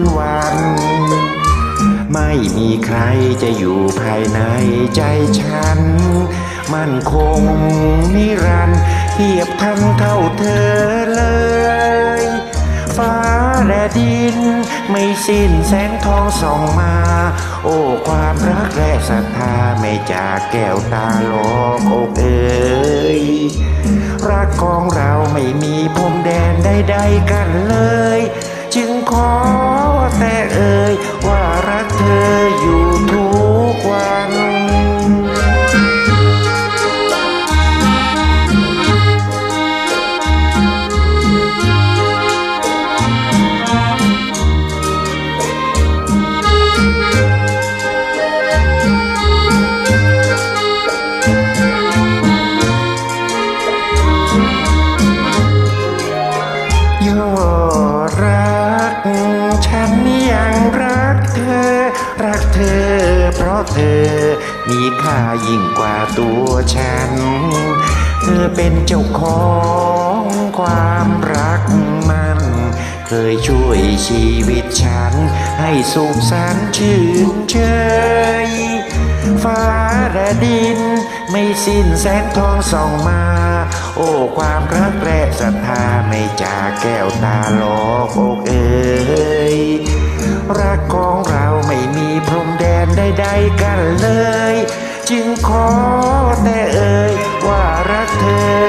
นวัน ไม่มีใครจะอยู่ภายในใจฉัน มั่นคงนิรันดร์เทียบทันเท่าเธอเลย ฟ้าและดินไม่สิ้นแสงทองส่องมา โอ้ความรักและศรัทธาไม่จากแก้วตาลอกอกเอ๋ยรักของเราไม่มีพรมแดนใดๆ รักเธอ เพราะเธอมีค่ายิ่งกว่าตัวฉัน เธอเป็นเจ้าของความรักมัน เคยช่วยชีวิตฉัน ให้สุขสันต์ชื่นเชยฟ้าและดิน ไม่สิ้นแสงทองส่องมา โอ้ความรักและศรัทธาไม่จากแก้วตาหลอกอกเอ๋ย รักของเราไม่มีพรมแดนใดๆกันเลย จึงขอแต่เอ่ยว่ารักเธอ